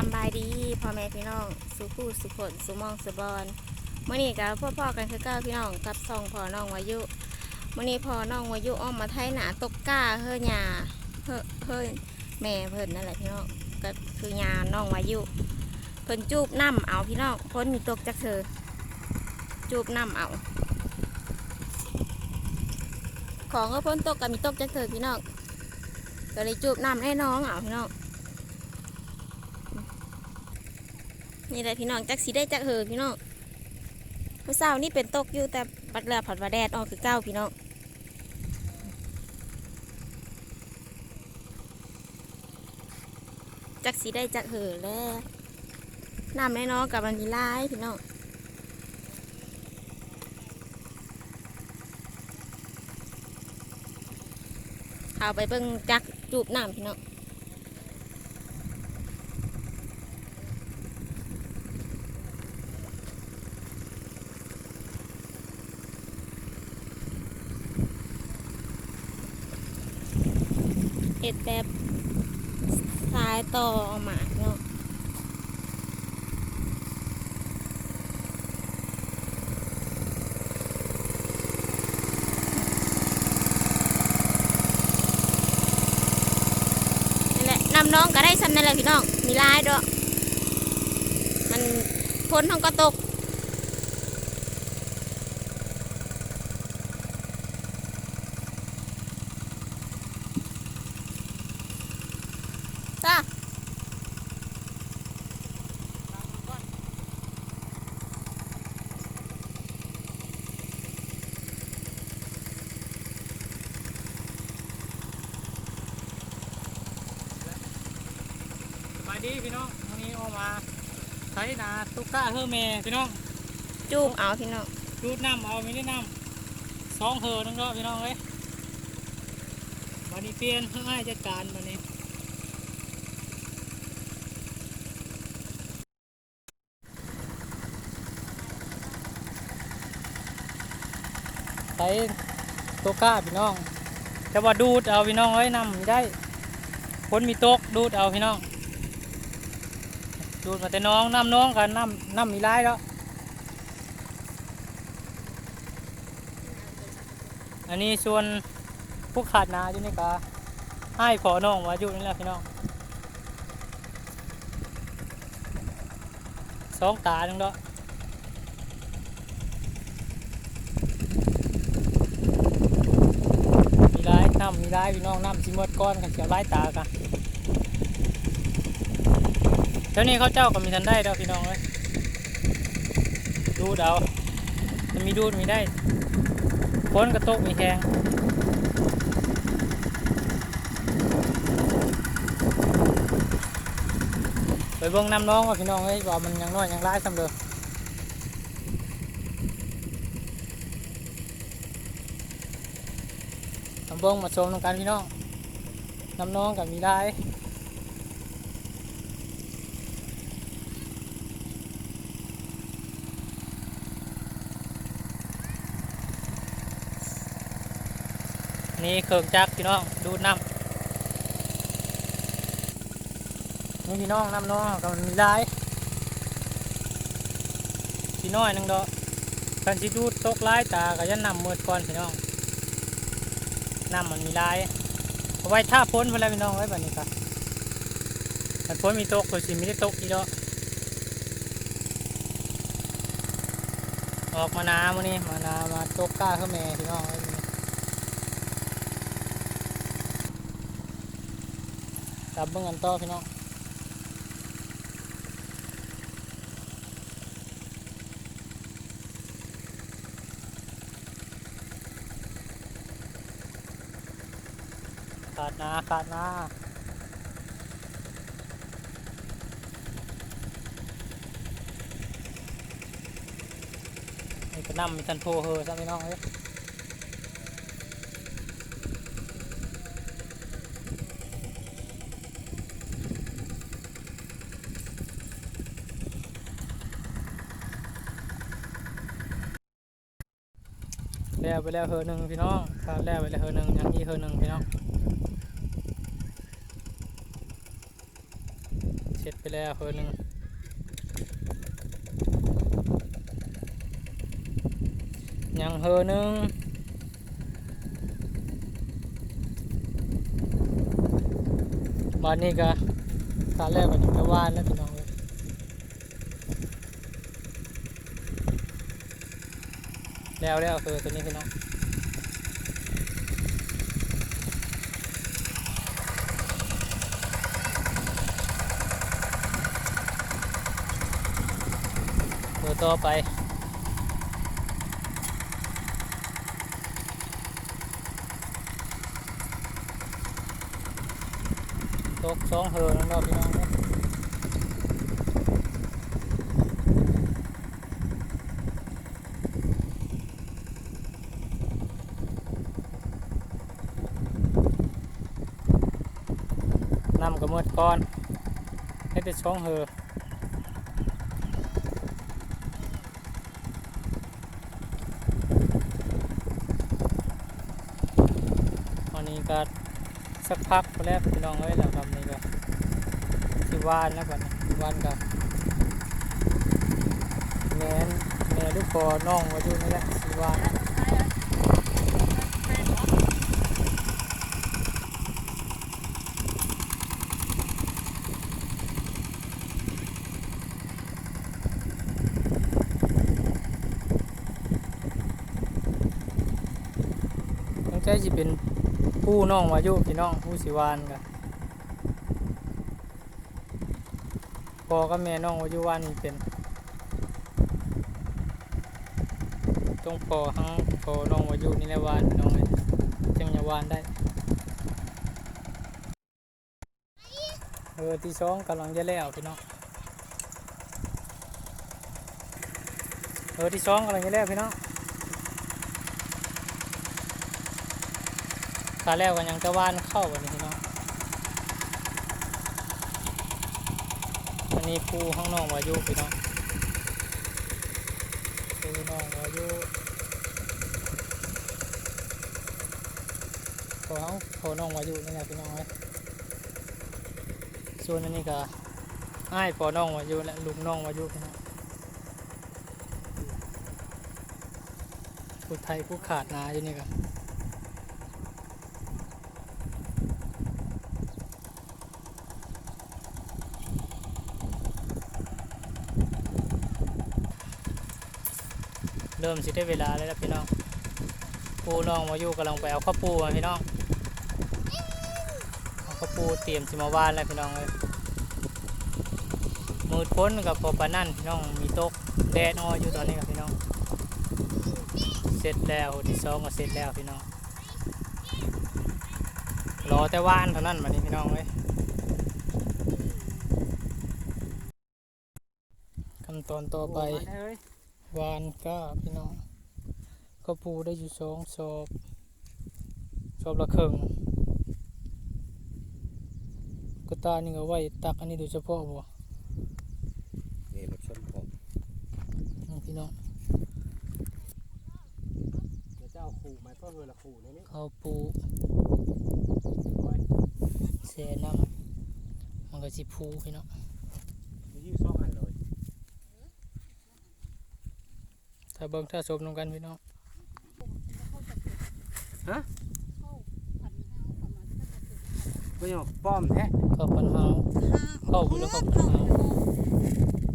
สำบายดีพ่อแม่พี่น้องสุผู้สุขนสุมองสุบอนเมื่อนี้กับพ่อพ่อๆกันคือเก้าพี่น้องกับซองพ่อน้องวายุเมื่อนี้พ่อน้องวายุอ้อมมาไทยหนาตกก้าเฮือหยาเฮือเฮือแม่เพิ่นนั่นแหละพี่น้องก็คือหยาน้องวายุเพิ่นจูบน้ำเอาพี่น้องพ้นมีตกจากเธอจูบน้ำเอาของก็พ้นตกกับมีตกจากเธอพี่น้องก็เลยจูบน้ำให้น้องเอาพี่น้อง นี่แหละพี่น้องจักสีได้จักเหอพี่น้องเมื่อเช้านี่เป็นตกอยู่แต่ปัดเรือผัดว่าแดดออกคือเก้าพี่น้องจักสีได้จักเหอแล้วน้ำแม่น้องกับมันมีลาพี่น้องเอาไปเบิ่งจักจูบน้ำพี่น้อง เห็ดแบบสายต่อออกมาเนาะนั่นแหละนำน้องก็ได้ซ้ำนั่นแหละพี่น้อง มีลายด้วยมันพ้นท้องก็ตก ดีพี่น้องวันนี้ออกมาใช้นาตุกก้าเฮอแม่พี่น้องจูบเอาพี่น้องดูดน้ำเอาไม่ได้น้ำสองเฮอนึงก็พี่น้องเอ้ยวันนี้เปลี่ยนเพื่อให้จัดการวันนี้ใช้ตุกก้าพี่น้อง แต่ว่าดูดเอาพี่น้องเอ้ยน้ำไม่ได้คนมีตกดูดเอาพี่น้อง ดูดมาแต่น้องน้ำน้องกันน้ำน้ำมีร้ายแล้ว อันนี้ส่วนผู้ขาดนาอยู่นี่ก็ให้ขอน้องมาอยู่นี่แหละพี่น้องสองตาหนึ่งเนาะมีร้ายน้ำมีร้ายพี่น้องน้ำสิมดก้อนกันเสียร้ายตากัน เดี๋ยวนี้เขาเจ้าก็มีทันได้แล้วพี่น้องเลยดูดเอาจะมีดูดมีได้ฝนกระตกมีแหงไปเบิ่งน้ำน้องว่าพี่น้องเอ้ยว่ามันยังน้อยยังร้ายสำเร็จทำเบิ่งมาชมตรงกันพี่น้องน้ำน้องกับมีได้ นี่เครื่องจักรพี่น้องดูดน้ำนี่พี่น้องน้ำน้องกับมีได้พี่น้อยนึงดอกกันสิดูดตกร้ายตาก็ยันนำเมืดก่อนพี่น้องน้ำมันมีลายเอาไว้ท่าพ้นไปแล้วพี่น้องไว้แบบนี้ครับถ้าพ้นมีตกก็สิไม่ได้ตกอีกดอกออกมานามื่อนี้มานามาตกก้าเข้าแม่พี่น้องไว้นี่ จับเบิ่งกันต่อพี่น้องขาดนาขาดนานี่ก็นำมีทันโทเฮอซะพี่น้องเอ้ย แล้วไปแล้วเฮอหนึ่งพี่น้องขาดแล้วไปแล้วเฮอหนึ่งยังมีเฮอหนึ่งพี่น้องเสร็จไปแล้วเพิ่นหนึ่งยังเฮอหนึ่งบ้านนี้ก็ตาแรกก็ยังจะว่านแล้วพี่น้องเลย แล้วแล้วคือตัวนี้พี่น้องเบอร์ต่อไปตกสองเฮอนั่นเราะพี่น้องเนาะนำกระมดก่อนให้เป็นสองเฮอวันนี้ก็สักพักไปแล้วพี่น้องเอ้ยแล้วครับนี่ก็สิวานแล้วกันวานกับแม่นแม่ลูกคอน้องมาอยู่นี่แหละสิวาน ต้จสิเป็นผู้น้องวายุพี่น้องผู้สิวานกันพอกับแม่น้องวายุวันนี่เป็นต้องพอทั้งพอน้องวายุนี่แหละวานน้องเลยจังจะวานได้เออที่สองกำลังจะแล้วพี่น้องเออที่สองกำลังจะแล้วพี่น้อง ขาแล้วกันยังจะว่านเข้าวันนี้พี่น้องอันนี้ปูข้างนอกวายุพี่น้องปูน้องวายุพอเขาพอน้องวายุนี่แหละพี่น้องเลยส่วนอันนี้ก็อ้ายพอน้องวายุและลุงน้องวายุพี่น้องผู้ไทยผู้ขาดนาอยู่นี่ก็ เริ่มสิได้เวลาแล้วล่ะพี่น้องปูน้องวายุกำลังไปเอาข้าวปูมาพี่น้องเอาข้าวปูเตรียมสิมาว่านแล้วพี่น้องเลยมืดพ้นกับพอปานั่นพี่น้องมีตกแดดอ้ออยู่ตอนนี้ครับพี่น้อง เสร็จแล้วที่สองก็เสร็จแล้วพี่น้องรอแต่ว่านเท่านั้นมานี่พี่น้องเว้ยขั้นตอนต่อไป วานก้าพี่น้องก็ปูได้อยู่สองศอบศอบละครึ่งกระตานี่ก็ไว้ตักอันนี้โดยเฉพาะบ่นี่รถชนผมนี่พี่น้องเดี๋ยวจะเอาขู่ไม้ก็เฮอละขู่ในนี้ข้าวปูไว้เสน้ำมันก็สิพูพี่น้อง มียี่สองอันเลย ถ้าเบิ่งถ้าสมนำกันพี่น้องก็ยังป้อมแท้ข้าวปันหาวเข้าไปแล้วเข้าไปแล้ว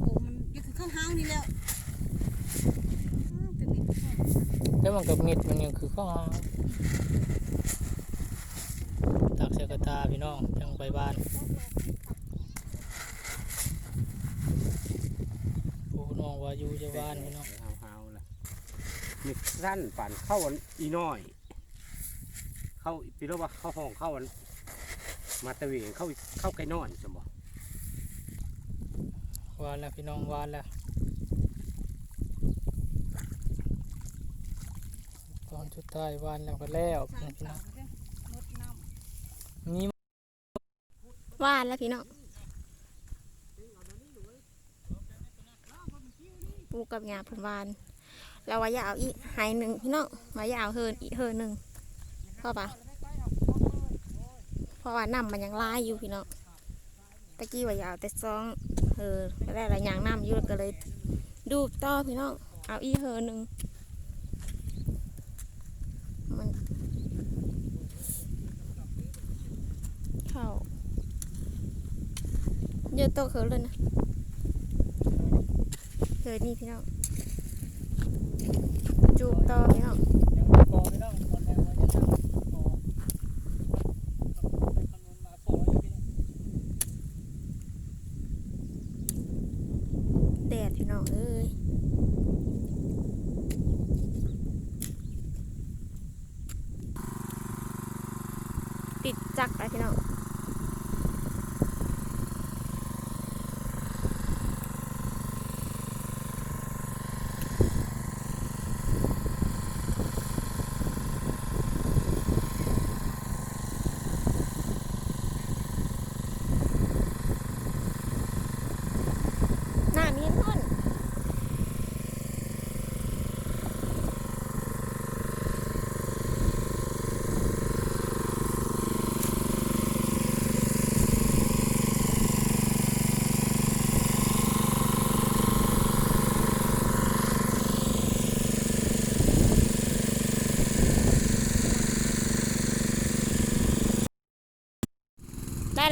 โอ้มันอยู่คือข้างห้างนี่แล้วอ้าวเป็นนิดแค่แล้วมันกับเม็ดมันยังคือข้าวหาวตักเสกระตาพี่น้องจังไปบ้านผู้น้องว่าอยู่จะบ้านพี่น้อง เอาเฮาๆล่ะ มีสั้นปั่นเข้าอันอีน้อย เข้าพี่รู้ว่าเข้าห้องเข้าอันมาตะเวนเข้าเข้าไก่น้อยสมบ่วานแล้วพี่น้องวานแล้วตอนสุดท้ายวานแล้วก็แล้วสร้างพี่น้เสาองเด้อมดน้ำนี่ว่านแล้วพี่น้องปูกับยาเพิ่นวาน แล้วว่ายาเอาอีกหายหนึ่งพี่น้องว่ายาเอาเฮินอีเฮินหนึ่งพราะปะเพราะว่าน้ำมันยังลายอยู่พี่น้องตะกี้ว่ายากเอาแต่ซองเออก็ได้หลายอย่างน้ำอยู่ก็เลยดูต่อพี่น้องเอาอีเฮอหนึ่งมันเข้าเยอะโตเขินเลยนะเคยนี่พี่น้อง จูบต่อพี่น้องยังไม่พอพี่น้องตอนแรกว่าะทำพอยู่พี่น้องแดดพี่น้องเอ้ยติดจักรไปพี่น้อง หน้ามีขึ้น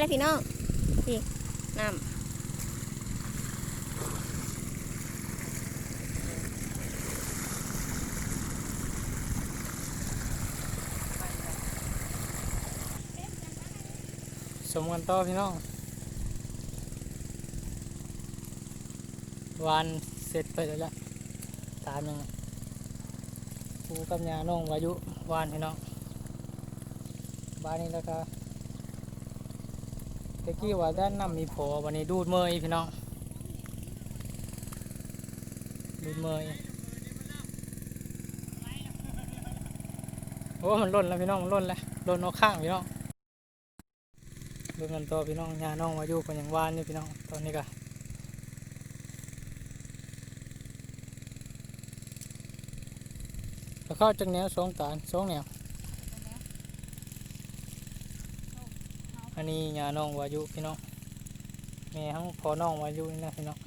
ได้เลยพี่น้องพี่น้ำสมกันต่อพี่น้องวานเสร็จไปแล้วละตามยังปูกับยาน้องวายุวานพี่น้องบ้านนี้แล้วก็ ตะกี้ว่าด้านน้ำมีโผวันนี้ดูดเมยพี่น้อง ดูดเมยโอ้มันล่นแล้วพี่น้องมันล่นแล้วล่นเอาข้างพี่น้องเบิ่งกันต่อพี่น้องยาน้องมาอยู่กันอย่างวานนี่พี่น้องตอนนี้ก็ก็เข้าจากแนวสองตาสองแนว อันนี้ยาน้องวายุพี่น้องแม่ทั้งพอน้องวายุนี่นะพี่น้อง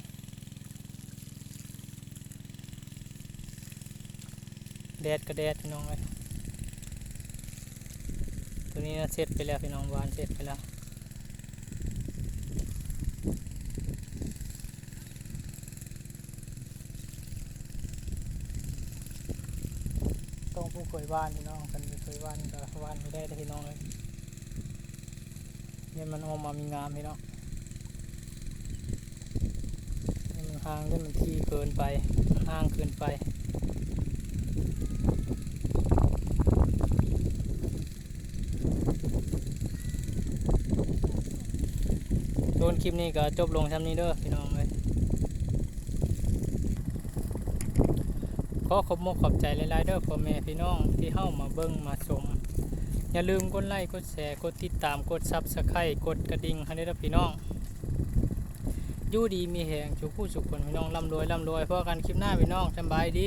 แดดก็แดดพี่น้องเลยตัวนี้นะเสร็จไปแล้วพี่น้องวานเสร็จไปแล้วต้องผู้เคยบ้านพี่น้องกันเคยบ้านก็บ้านไม่ได้แต่พี่น้องเลย เนี่ยมันออกมามีงามพี่น้องเนี่มันห่างเนี่มันที่เกินไปมันห่างเกินไปโดนคลิปนี้ก็จบลงช่ำนี้เด้อพี่น้องเลยขอขอบมกขอบใจหลายๆเด้อพ่อแม่พี่น้องที่เข้ามาเบิ่งมาชม อย่าลืมกดไลค์กดแชร์กดติดตามกดซับสไครต์กดกระดิ่งให้ได้อพี่น้องอยู่ดีมีแหงจุกผู้สุขคนพี่น้องร่ำรวยร่ำรวยเพราะกันคลิปหน้าพี่น้องสบายดี